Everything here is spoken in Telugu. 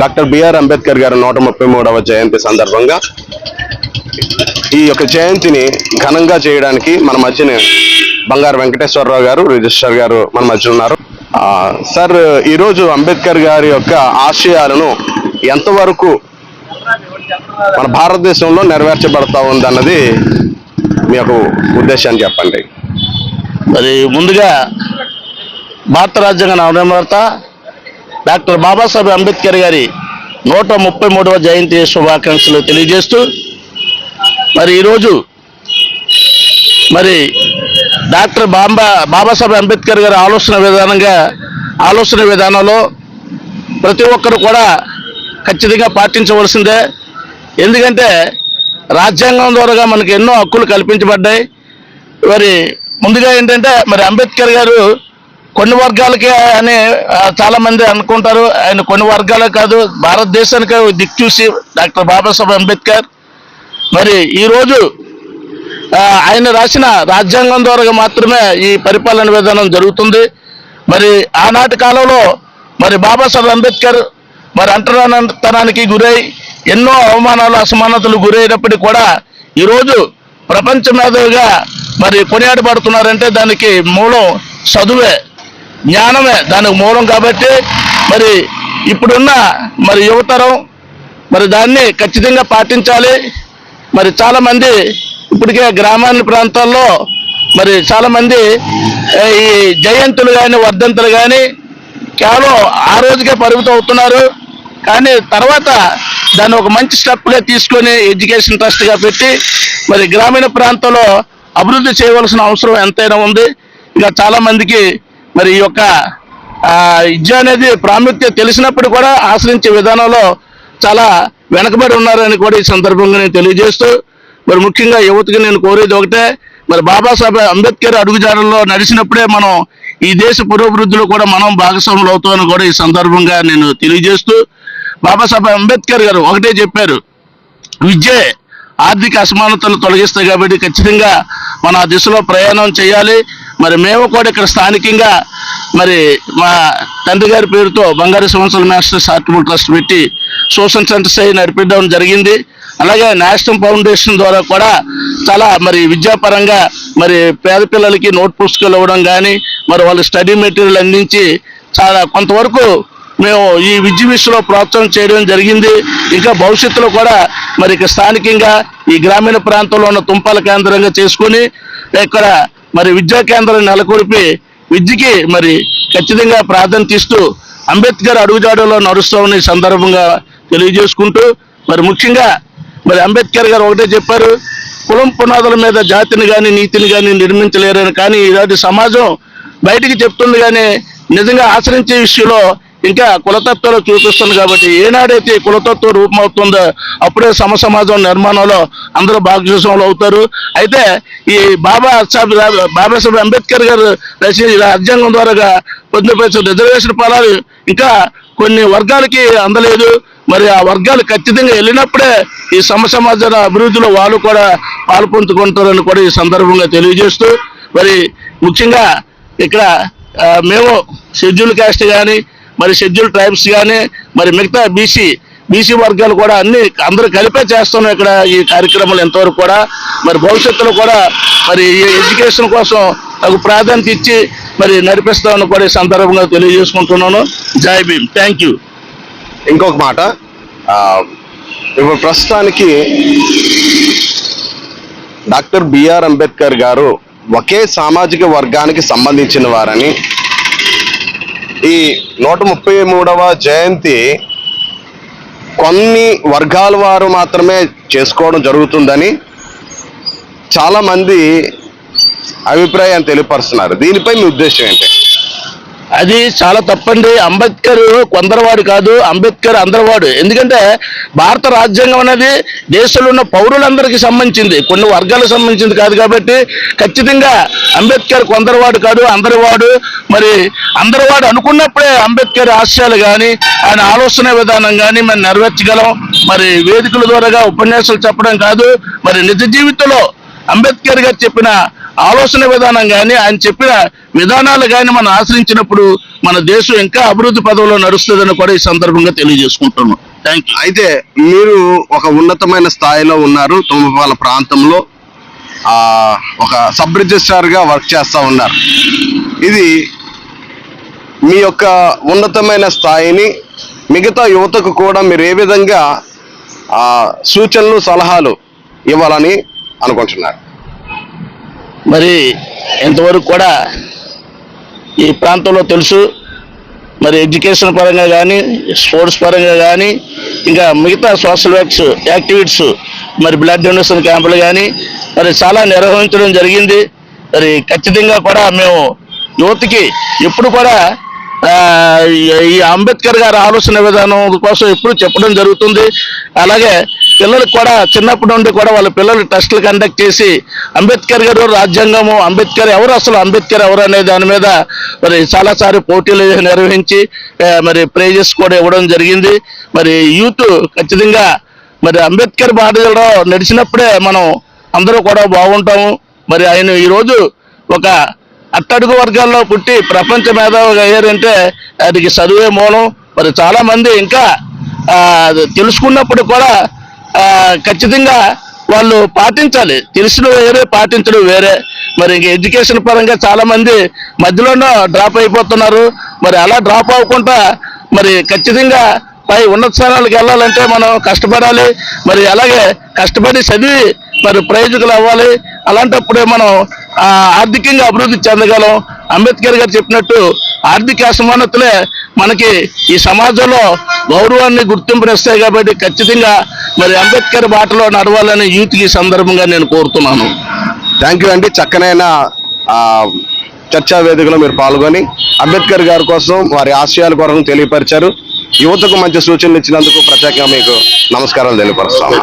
డాక్టర్ బిఆర్ అంబేద్కర్ గారి నూట ముప్పై మూడవ జయంతి సందర్భంగా ఈ యొక్క జయంతిని ఘనంగా చేయడానికి మన మధ్యన బంగారు వెంకటేశ్వరరావు గారు రిజిస్టర్ గారు మన మధ్య ఉన్నారు. సార్ ఈరోజు అంబేద్కర్ గారి యొక్క ఆశయాలను ఎంతవరకు మన భారతదేశంలో నెరవేర్చబడతా ఉందన్నది మీ యొక్క ఉద్దేశాన్ని చెప్పండి. మరి ముందుగా భారత రాజ్యాంగ నవనిర్మాత డాక్టర్ బాబాసాహెబ్ అంబేద్కర్ గారి నూట ముప్పై మూడవ జయంతి శుభాకాంక్షలు తెలియజేస్తూ మరి ఈరోజు మరి డాక్టర్ బాంబా బాబాసాహెబ్ అంబేద్కర్ గారి ఆలోచన విధానంగా ఆలోచన విధానంలో ప్రతి ఒక్కరు కూడా ఖచ్చితంగా పాటించవలసిందే. ఎందుకంటే రాజ్యాంగం ద్వారా మనకు ఎన్నో హక్కులు కల్పించబడ్డాయి. మరి ముందుగా ఏంటంటే మరి అంబేద్కర్ గారు కొన్ని వర్గాలకే అని చాలా మంది అనుకుంటారు. ఆయన కొన్ని వర్గాలే కాదు భారతదేశానికి దిక్చూసి డాక్టర్ బాబాసాహెబ్ అంబేద్కర్. మరి ఈరోజు ఆయన రాసిన రాజ్యాంగం ద్వారా మాత్రమే ఈ పరిపాలన విధానం జరుగుతుంది. మరి ఆనాటి కాలంలో మరి బాబాసాహెబ్ అంబేద్కర్ మరి అంటరానితనానికి గురై ఎన్నో అవమానాలు అసమానతలు గురైనప్పటికీ కూడా ఈరోజు ప్రపంచ మేధవిగా మరి కొనియాడబడుతున్నారంటే దానికి మూలం చదువే. జ్ఞానమే దానికి మూలం కాబట్టి మరి ఇప్పుడున్న మరి యువతరం మరి దాన్ని ఖచ్చితంగా పాటించాలి. మరి చాలామంది ఇప్పటికే గ్రామాల ప్రాంతాల్లో మరి చాలామంది ఈ జయంతులు కానీ వర్ధంతులు కానీ కేవలం ఆ రోజుకే పరిమితం అవుతున్నారు. కానీ తర్వాత దాన్ని ఒక మంచి స్టెప్గా తీసుకొని ఎడ్యుకేషన్ ట్రస్ట్గా పెట్టి మరి గ్రామీణ ప్రాంతంలో అభివృద్ధి చేయవలసిన అవసరం ఎంతైనా ఉంది. ఇంకా చాలామందికి మరి ఈ యొక్క విద్య అనేది ప్రాముఖ్యత తెలిసినప్పుడు కూడా ఆశ్రయించే విధానంలో చాలా వెనకబడి ఉన్నారని కూడా ఈ సందర్భంగా నేను తెలియజేస్తూ మరి ముఖ్యంగా యువతకి నేను కోరేది ఒకటే మరి బాబాసాహెబ్ అంబేద్కర్ అడుగుజాడల్లో నడిచినప్పుడే మనం ఈ దేశ పురోభివృద్ధిలో కూడా మనం భాగస్వాములు అవుతామని కూడా ఈ సందర్భంగా నేను తెలియజేస్తూ బాబాసాహెబ్ అంబేద్కర్ గారు ఒకటే చెప్పారు విద్యే ఆర్థిక అసమానతలు తొలగిస్తాయి కాబట్టి ఖచ్చితంగా మన ఆ దిశలో ప్రయాణం చేయాలి. మరి మేము కూడా ఇక్కడ స్థానికంగా మరి మా తండ్రి గారి పేరుతో బంగారు సంవత్సరం నేషనల్ చారిటబుల్ ట్రస్ట్ పెట్టి సోషల్ సెంటర్స్ అయి నడిపించడం జరిగింది. అలాగే నేషనల్ ఫౌండేషన్ ద్వారా కూడా చాలా మరి విద్యాపరంగా మరి పేద పిల్లలకి నోట్ పుస్తకాలు ఇవ్వడం కానీ మరి వాళ్ళ స్టడీ మెటీరియల్ అందించి చాలా కొంతవరకు మేము ఈ విద్య విషయంలో ప్రోత్సాహం చేయడం జరిగింది. ఇంకా భవిష్యత్తులో కూడా మరి ఇక స్థానికంగా ఈ గ్రామీణ ప్రాంతంలో ఉన్న తుంపాల కేంద్రంగా చేసుకొని ఇక్కడ మరి విద్యా కేంద్రం నెలకొల్పి విద్యకి మరి ఖచ్చితంగా ప్రాధాన్యత ఇస్తూ అంబేద్కర్ అడుగుజాడలో నడుస్తామని సందర్భంగా తెలియజేసుకుంటూ మరి ముఖ్యంగా మరి అంబేద్కర్ గారు ఒకటే చెప్పారు కులం పునాదుల మీద జాతిని కానీ నీతిని కానీ నిర్మించలేరని. కానీ ఇలాంటి సమాజం బయటికి చెప్తుంది కానీ నిజంగా ఆచరించే విషయంలో ఇంకా కులతత్వాలు చూపిస్తుంది కాబట్టి ఏనాడైతే కులతత్వం రూపమవుతుందో అప్పుడే సమ సమాజం నిర్మాణంలో అందరూ భాగస్వాములు అవుతారు. అయితే ఈ బాబా బాబాసాహెబ్ అంబేద్కర్ గారు రచించిన ఈ రాజ్యాంగం ద్వారా పొందుపరిచిన రిజర్వేషన్ ఫలాలు ఇంకా కొన్ని వర్గాలకి అందలేదు. మరి ఆ వర్గాలు ఖచ్చితంగా వెళ్ళినప్పుడే ఈ సమ సమాజ అభివృద్ధిలో వాళ్ళు కూడా పాల్పంచుకుంటారని కూడా ఈ సందర్భంగా తెలియజేస్తూ మరి ముఖ్యంగా ఇక్కడ మేము షెడ్యూల్ కాస్ట్ కానీ మరి షెడ్యూల్ ట్రైబ్స్ కానీ మరి మిగతా బీసీ బీసీ వర్గాలు కూడా అన్ని అందరూ కలిపే చేస్తున్నాం ఇక్కడ ఈ కార్యక్రమాలు ఎంతవరకు కూడా. మరి భవిష్యత్తులో కూడా మరి ఈ ఎడ్యుకేషన్ కోసం నాకు ప్రాధాన్యత ఇచ్చి మరి నడిపిస్తామని కూడా ఈ సందర్భంగా తెలియజేసుకుంటున్నాను. జాయ్ భీమ్. థ్యాంక్ యూ ఇంకొక మాట. ఇప్పుడు ప్రస్తుతానికి డాక్టర్ బిఆర్ అంబేద్కర్ గారు ఒకే సామాజిక వర్గానికి సంబంధించిన వారని ఈ నూట ముప్పై మూడవ జయంతి కొన్ని వర్గాల వారు మాత్రమే చేసుకోవడం జరుగుతుందని చాలామంది అభిప్రాయాన్ని అభిప్రాయం తెలియపరుస్తున్నారు. దీనిపై మీ ఉద్దేశం ఏంటి? అది చాలా తప్పండి. అంబేద్కర్ కొందరవాడు కాదు అంబేద్కర్ అందరివాడు. ఎందుకంటే భారత రాజ్యాంగం అనేది దేశంలో ఉన్న పౌరులందరికీ సంబంధించింది. కొన్ని వర్గాలకు సంబంధించింది కాదు కాబట్టి ఖచ్చితంగా అంబేద్కర్ కొందరవాడు కాదు అందరివాడు. మరి అందరివాడు అనుకున్నప్పుడే అంబేద్కర్ ఆశయాలు కానీ ఆయన ఆలోచన విధానం కానీ మరి నెరవేర్చగలం. మరి వేదికల ద్వారా ఉపన్యాసాలు చెప్పడం కాదు. మరి నిజ జీవితంలో అంబేద్కర్ గారు చెప్పిన ఆలోచన విధానం కానీ ఆయన చెప్పిన విధానాలు కానీ మనం ఆశ్రయించినప్పుడు మన దేశం ఇంకా అభివృద్ధి పదవిలో నడుస్తుందని కూడా ఈ సందర్భంగా తెలియజేసుకుంటున్నాం. థ్యాంక్ యూ అయితే మీరు ఒక ఉన్నతమైన స్థాయిలో ఉన్నారు తుమ్మపాల ప్రాంతంలో ఒక సబ్ రిజిస్ట్రార్గా వర్క్ చేస్తూ ఉన్నారు. ఇది మీ యొక్క ఉన్నతమైన స్థాయిని మిగతా యువతకు కూడా మీరు ఏ విధంగా సూచనలు సలహాలు ఇవ్వాలని అనుకుంటున్నారు? మరి ఇంతవరకు కూడా ఈ ప్రాంతంలో తెలుసు. మరి ఎడ్యుకేషన్ పరంగా కానీ స్పోర్ట్స్ పరంగా కానీ ఇంకా మిగతా సోషల్ వర్క్స్ యాక్టివిటీస్ మరి బ్లడ్ డొనేషన్ క్యాంపులు కానీ మరి చాలా నిర్వహించడం జరిగింది. మరి ఖచ్చితంగా కూడా మేము యువతకి ఎప్పుడు కూడా ఈ- ఈ అంబేద్కర్ గారి ఆలోచన విధానం కోసం ఎప్పుడు చెప్పడం జరుగుతుంది. అలాగే పిల్లలకు కూడా చిన్నప్పటి నుండి కూడా వాళ్ళ పిల్లలు టెస్టులు కండక్ట్ చేసి అంబేద్కర్ గారు రాజ్యాంగము అంబేద్కర్ ఎవరు అసలు అంబేద్కర్ ఎవరు అనే దాని మీద మరి చాలాసార్లు పోటీలు నిర్వహించి మరి ప్రైజెస్ కూడా ఇవ్వడం జరిగింది. మరి యూత్ ఖచ్చితంగా మరి అంబేద్కర్ బాటలో నడిచినప్పుడే మనం అందరూ కూడా బాగుంటాము. మరి ఆయన ఈరోజు ఒక అట్టడుగు వర్గాల్లో పుట్టి ప్రపంచ మేధావిగా అయ్యారంటే దానికి చదువే మూలం. మరి చాలామంది ఇంకా అది తెలుసుకున్నప్పుడు కూడా ఖచ్చితంగా వాళ్ళు పాటించాలి. తెలిసిన వేరే పాటించడం వేరే. మరి ఇంక ఎడ్యుకేషన్ పరంగా చాలా మంది డ్రాప్ అయిపోతున్నారు. మరి అలా డ్రాప్ అవ్వకుండా మరి ఖచ్చితంగా పై ఉన్నత స్థానాలకు వెళ్ళాలంటే మనం కష్టపడాలి. మరి అలాగే కష్టపడి చదివి మరి ప్రయోజకులు అవ్వాలి. అలాంటప్పుడే మనం ఆ, ఆర్థికంగా అభివృద్ధి చెందగలం. అంబేద్కర్ గారు చెప్పినట్టు ఆర్థిక అసమానతలే మనకి ఈ సమాజంలో గౌరవాన్ని గుర్తింపునిస్తాయి కాబట్టి ఖచ్చితంగా మరి అంబేద్కర్ బాటలో నడవాలని యూత్కి ఈ సందర్భంగా నేను కోరుతున్నాను. థ్యాంక్ యూ అండి. చక్కనైన ఆ, చర్చా వేదికలో మీరు పాల్గొని అంబేద్కర్ గారి కోసం వారి ఆశయాల కొరకు తెలియపరిచారు. యువతకు మంచి సూచనలు ఇచ్చినందుకు ప్రత్యేకంగా మీకు నమస్కారాలు తెలియపరుస్తాము